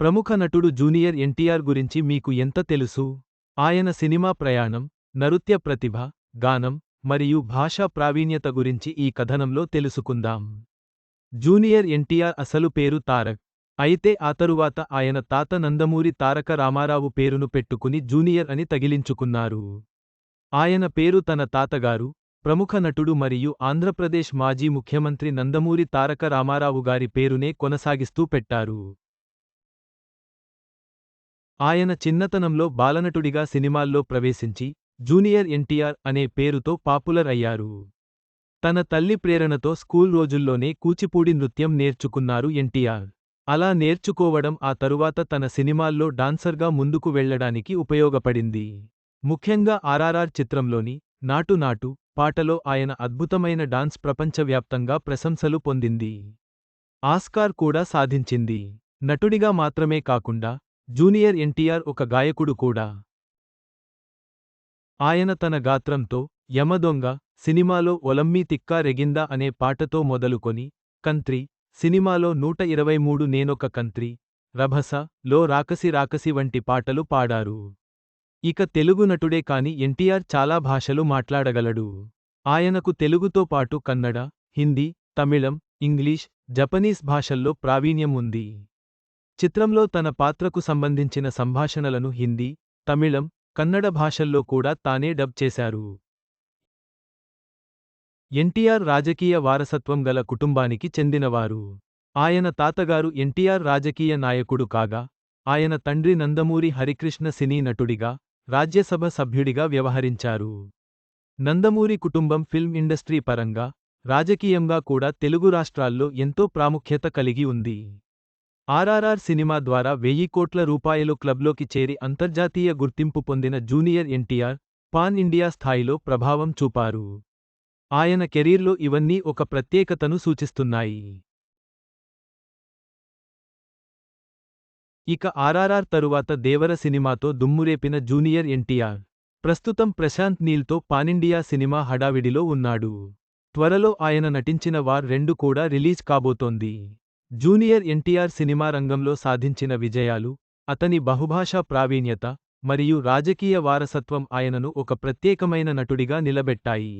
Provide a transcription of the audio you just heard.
ప్రముఖ నటుడు జూనియర్ ఎన్టీఆర్ గురించి మీకు ఎంత తెలుసు? ఆయన సినిమా ప్రయాణం నృత్య ప్రతిభ గానం మరియు భాషా ప్రావీణ్యత గురించి ఈ కథనంలో తెలుసుకుందాం. జూనియర్ ఎన్టీఆర్ అసలు పేరు తారక్. అయితే ఆ తరువాత ఆయన తాత నందమూరి తారక రామారావు పేరును పెట్టుకుని జూనియర్ అని తగిలించుకున్నారు. ఆయన పేరు తన తాతగారు ప్రముఖ నటుడు మరియు ఆంధ్రప్రదేశ్ మాజీ ముఖ్యమంత్రి నందమూరి తారక రామారావు గారి పేరునే కొనసాగిస్తూ పెట్టారు. ఆయన చిన్నతనంలో బాలనటుడిగా సినిమాల్లో ప్రవేశించి జూనియర్ ఎన్టీఆర్ అనే పేరుతో పాపులర్ అయ్యారు. తన తల్లి ప్రేరణతో స్కూల్ రోజుల్లోనే కూచిపూడి నృత్యం నేర్చుకున్నారు ఎన్టీఆర్. అలా నేర్చుకోవడం ఆ తరువాత తన సినిమాల్లో డాన్సర్గా ముందుకు వెళ్ళడానికి ఉపయోగపడింది. ముఖ్యంగా ఆర్ఆర్ఆర్ చిత్రంలోని నాటు నాటు పాటలో ఆయన అద్భుతమైన డాన్స్ ప్రపంచవ్యాప్తంగా ప్రశంసలు పొందింది. ఆస్కార్ కూడా సాధించింది. నటుడిగా మాత్రమే కాకుండా జూనియర్ ఎన్టీఆర్ ఒక గాయకుడు కూడా. ఆయన తన గాత్రంతో యమదొంగ సినిమాలో ఒలమ్మీ తిక్కా రెగిందా అనే పాటతో మొదలుకొని కంత్రి సినిమాలో నూట ఇరవై మూడు నేనొక కంత్రి రభస లో రాకసి రాకసి వంటి పాటలు పాడారు. ఇక తెలుగు నటుడే కాని ఎన్టీఆర్ చాలా భాషలు మాట్లాడగలడు. ఆయనకు తెలుగుతో పాటు కన్నడ హిందీ తమిళం ఇంగ్లీష్ జపనీస్ భాషల్లో ప్రావీణ్యం ఉంది. చిత్రంలో తన పాత్రకు సంబంధించిన సంభాషణలను హిందీ తమిళం కన్నడ భాషల్లో కూడా తానే డబ్ చేశారు. ఎన్టీఆర్ రాజకీయ వారసత్వం గల కుటుంబానికి చెందినవారు. ఆయన తాతగారు ఎన్టీఆర్ రాజకీయ నాయకుడు కాగా ఆయన తండ్రి నందమూరి హరికృష్ణ సినీ నటుడిగా రాజ్యసభ సభ్యుడిగా వ్యవహరించారు. నందమూరి కుటుంబం ఫిల్మ్ ఇండస్ట్రీ పరంగా రాజకీయంగా కూడా తెలుగు రాష్ట్రాల్లో ఎంతో ప్రాముఖ్యత కలిగి ఉంది. ఆర్ఆర్ఆర్ సినిమా ద్వారా వెయ్యి కోట్ల రూపాయలు క్లబ్లోకి చేరి అంతర్జాతీయ గుర్తింపు పొందిన జూనియర్ ఎన్టీఆర్ పాన్ ఇండియా స్థాయిలో ప్రభావం చూపారు. ఆయన కెరీర్లో ఇవన్నీ ఒక ప్రత్యేకతను సూచిస్తున్నాయి. ఇక ఆర్ఆర్ఆర్ తరువాత దేవర సినిమాతో దుమ్మురేపిన జూనియర్ ఎన్టీఆర్ ప్రస్తుతం ప్రశాంత్ నీల్తో పానిండియా సినిమా హడావిడిలో ఉన్నాడు. త్వరలో ఆయన నటించిన వార్ రెండు కూడా రిలీజ్ కాబోతోంది. జూనియర్ ఎన్టీఆర్ సినిమా రంగంలో సాధించిన విజయాలు అతని బహుభాషా ప్రావీణ్యత మరియు రాజకీయ వారసత్వం ఆయనను ఒక ప్రత్యేకమైన నటుడిగా నిలబెట్టాయి.